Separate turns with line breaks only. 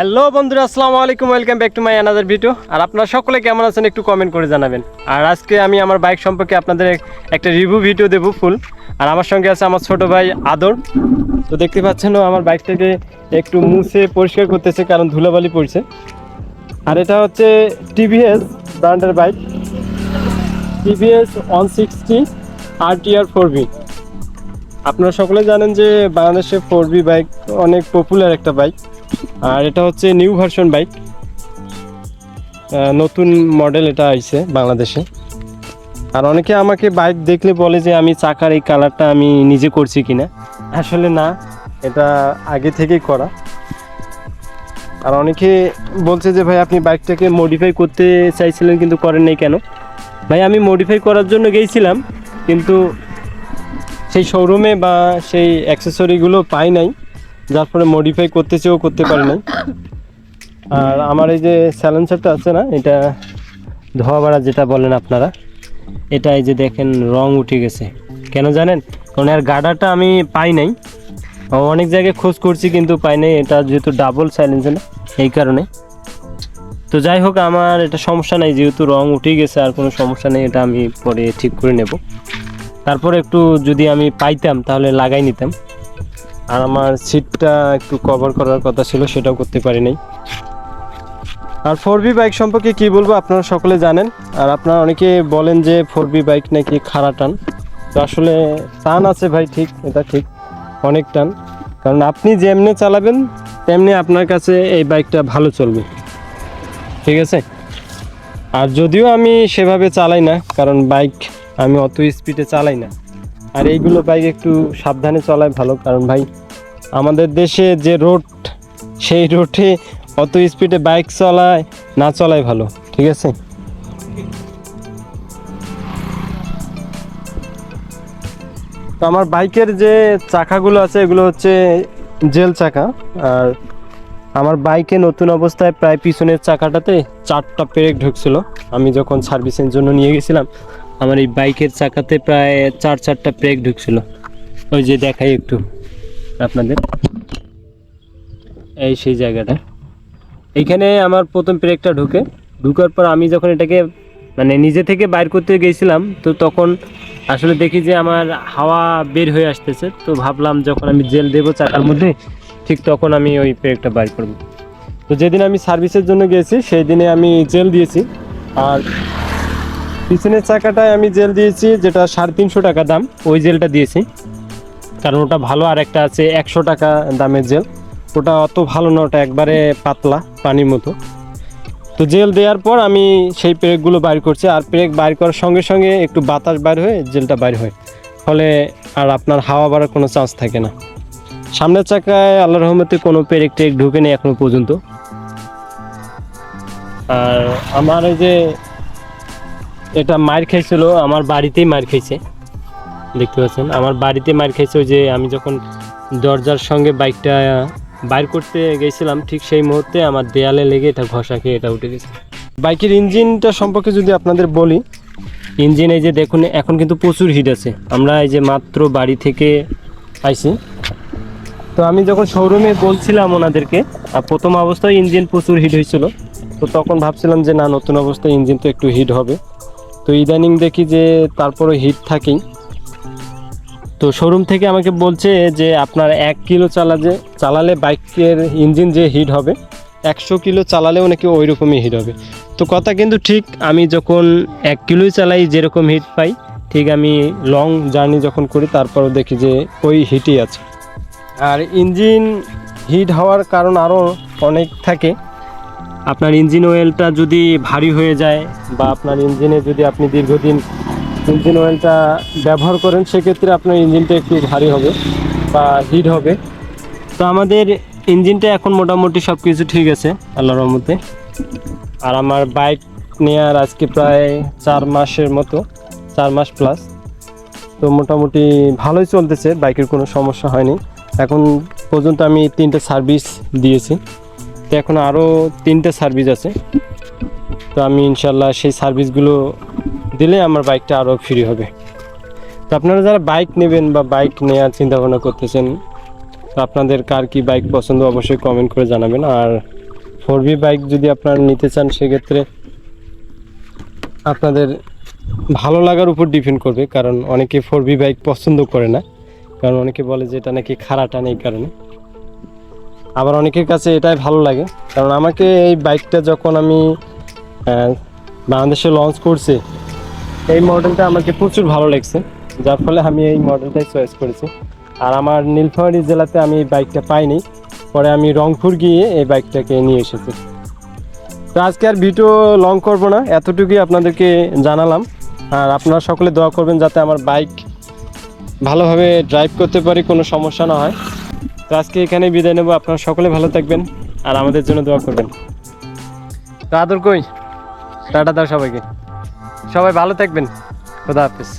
Hello বন্ধুরা, আসসালামু আলাইকুম welcome back to my another video আর আপনারা সকলে কেমন আছেন একটু কমেন্ট করে জানাবেন। আর আজকে আমি আমার বাইক সম্পর্কে আপনাদের একটা রিভিউ ভিডিও দেবো ফুল আর আমার সঙ্গে আছে আমার ছোট ভাই আদর। তো দেখতে পাচ্ছেন ও আমার বাইকটাকে একটু মুছে পরিষ্কার করতেছে, কারণ ধুলাবালি পড়ছে। আর এটা হচ্ছে টিভিএস ব্র্যান্ডের বাইক টিভিএস ওয়ান সিক্সটি আর টিআর ফোর বি আপনারা সকলে জানেন যে বাংলাদেশে ফোর বি বাইক অনেক পপুলার একটা বাইক আর এটা হচ্ছে নিউ ভার্সন বাইক। নতুন মডেল এটা আইছে বাংলাদেশে। আর অনেকে আমাকে বাইক দেখলে বলে যে আমি চাকার এই কালারটা আমি নিজে করছি কিনা। আসলে না, এটা আগে থেকেই করা। আর অনেকে বলছে যে, ভাই, আপনি বাইকটাকে মডিফাই করতে চাইছিলেন কিন্তু করেন নাই কেন? ভাই, আমি মডিফাই করার জন্য গিয়েছিলাম কিন্তু সেই শোরুমে বা সেই অ্যাক্সেসরিগুলো পাই নাই। যার ফলে মডিফাই করতে চেয়েও করতে পারি নাই। আর আমার এই যে স্যালেন্সারটা আছে না, এটা ধোয়া বাড়া যেটা বলেন আপনারা, এটা এই যে দেখেন রং উঠে গেছে। কেন জানেন? কারণ এর গাডাটা আমি পাই নাই। অনেক জায়গায় খোঁজ করছি কিন্তু পাই নাই, এটা যেহেতু ডাবল সাইলেন্সার না, এই কারণে। তো যাই হোক, আমার এটা সমস্যা নাই, যেহেতু রং উঠে গেছে, আর কোনো সমস্যা নেই, এটা আমি পরে ঠিক করে নেব। তারপরে একটু যদি আমি পাইতাম, তাহলে লাগাই নিতাম। আর আমার সিটটা একটু কভার করার কথা ছিল, সেটাও করতে পারি নাই। আর ফোর বি বাইক সম্পর্কে কি বলব, আপনারা সকলে জানেন। আর আপনারা অনেকে বলেন যে ফোর বি বাইক নাকি খাড়া টান। তো আসলে টান আছে ভাই, ঠিক, এটা ঠিক, অনেক টান। কারণ আপনি যেমনি চালাবেন, তেমনি আপনার কাছে এই বাইকটা ভালো চলবে। ঠিক আছে? আর যদিও আমি সেভাবে চালাই না, কারণ বাইক আমি অত স্পিডে চালাই না। আর এইগুলো বাইক একটু সাবধানে চলায় ভালো, কারণ ভাই, আমাদের দেশে যে রোড সেই রোডে অত স্পিডে বাইক চলায়, না চলাই ভালো, ঠিক আছে? তো আমার বাইকের যে চাকাগুলো আছে, এগুলো হচ্ছে জেল চাকা, আর আমার বাইকে নতুন অবস্থায় প্রায় পিছনের চাকাটাতে চারটা পেরেক ঢুকছিল। আমি যখন সার্ভিসের জন্য নিয়ে গেছিলাম আমার এই বাইকের চাকাতে প্রায় চার, চারটা ব্রেক ঢুকছিল। ওই যে দেখাই একটু আপনাদের। এই সেই জায়গাটা। এইখানে আমার প্রথম ব্রেকটা ঢুকে। ঢুকার পর আমি যখন এটাকে মানে নিজে থেকে বাইর করতে গেছিলাম, তো তখন আসলে দেখি যে আমার হাওয়া বের হয়ে আসতেছে। তো ভাবলাম যখন আমি জেল দেবো চাকার মধ্যে, ঠিক তখন আমি ওই ব্রেকটা বাইর করব। তো যেদিন আমি সার্ভিসের জন্য গিয়েছি সেই দিনে আমি জেল দিয়েছি। আর পিছনের চাকাটায় আমি জেল দিয়েছি, যেটা সাড়ে তিনশো টাকা দাম, ওই জেলটা দিয়েছি। কারণ ওটা ভালো আর একটা আছে, একশো টাকা দামের জেল। ওটা অত ভালো না, ওটা একবারে পাতলা, পানির মতো। তো জেল দেওয়ার পর আমি সেই পেরেকগুলো বাইর করছি, আর পেরেক বাইর করার সঙ্গে সঙ্গে একটু বাতাস বাইর হয়ে জেলটা বাইর হয়। ফলে আর আপনার হাওয়া বাড়ার কোনো চান্স থাকে না। সামনের চাকায় আল্লাহ রহমতে কোনো পেরেক টেরেক ঢুকে নেই এখনও পর্যন্ত। আর আমার এই যে এটা মার খাইছিল, আমার বাড়িতেই মার খাইছে। দেখতে পাচ্ছেন, আমার বাড়িতে মার খাইছে যে আমি যখন দরজার সঙ্গে বাইকটা বাইর করতে গেছিলাম, ঠিক সেই মুহূর্তে আমার দেয়ালে লেগে এটা ঘষা খেয়ে এটা উঠে গেছে। বাইকের ইঞ্জিনটা সম্পর্কে যদি আপনাদের বলি, ইঞ্জিন এই যে দেখুন, এখন কিন্তু প্রচুর হিট আছে। আমরা এই যে মাত্র বাড়ি থেকে আইছি। তো আমি যখন শোরুমে বলছিলাম ওনাদেরকে, আর প্রথম অবস্থায় ইঞ্জিন প্রচুর হিট হয়েছিল, তো তখন ভাবছিলাম যে না, নতুন অবস্থায় ইঞ্জিন তো একটু হিট হবে। তো ইদানিং দেখি যে তারপরে হিট থাকেই। তো শোরুম থেকে আমাকে বলছে যে আপনার এক কিলো চালালে চালালে বাইকের ইঞ্জিন যে হিট হবে, একশো কিলো চালালেও নাকি ওই রকমই হিট হবে। তো কথা কিন্তু ঠিক, আমি যখন এক কিলোই চালাই যেরকম হিট পাই, ঠিক আমি লং জার্নি যখন করি, তারপরও দেখি যে ওই হিটই আছে। আর ইঞ্জিন হিট হওয়ার কারণ আরও অনেক থাকে। আপনার ইঞ্জিন অয়েলটা যদি ভারী হয়ে যায় বা আপনার ইঞ্জিনে যদি আপনি দীর্ঘদিন ইঞ্জিন অয়েলটা ব্যবহার করেন, সেক্ষেত্রে আপনার ইঞ্জিনটা একটু ভারী হবে বা হিট হবে। তো আমাদের ইঞ্জিনটা এখন মোটামুটি সব কিছু ঠিক আছে, আল্লাহর রহমতে। আর আমার বাইক নেওয়ার আজকে প্রায় চার মাসের মতো, চার মাস প্লাস তো মোটামুটি ভালোই চলতেছে বাইকের কোনো সমস্যা হয়নি। এখন পর্যন্ত আমি তিনটে সার্ভিস দিয়েছি। তো এখন আরও তিনটে সার্ভিস আছে। তো আমি ইনশাল্লাহ সেই সার্ভিসগুলো দিলে আমার বাইকটা আরও ফ্রি হবে। তো আপনারা যারা বাইক নেবেন বা বাইক নেওয়ার চিন্তা ভাবনা করতেছেন, তো আপনাদের কার কি বাইক পছন্দ অবশ্যই কমেন্ট করে জানাবেন। আর ফোর বি বাইক যদি আপনারা নিতে চান, সেক্ষেত্রে আপনাদের ভালো লাগার উপর ডিপেন্ড করবে। কারণ অনেকে ফোর বি বাইক পছন্দ করে না। কারণ অনেকে বলে যে এটা নাকি খারাপ টানে এই কারণে। আবার অনেকের কাছে এটাই ভালো লাগে। কারণ আমাকে এই বাইকটা যখন আমি বাংলাদেশে লঞ্চ করছি, এই মডেলটা আমাকে প্রচুর ভালো লাগছে। যার ফলে আমি এই মডেলটাই চয়েস করেছি। আর আমার নীলফামারী জেলাতে আমি এই বাইকটা পাইনি। পরে আমি রংপুর গিয়ে এই বাইকটাকে নিয়ে এসেছি। তো আজকে আর ভিডিও লং করব না, এতটুকুই আপনাদেরকে জানালাম। আর আপনারা সকলে দোয়া করবেন যাতে আমার বাইক ভালোভাবে ড্রাইভ করতে পারি, কোনো সমস্যা না হয়। তো আজকে এখানে বিদায় নেব। আপনারা সকলে ভালো থাকবেন আর আমাদের জন্য দোয়া করবেন। তো আদর কই? টাটা দাও সবাইকে। সবাই ভালো থাকবেন। খোদা হাফিজ।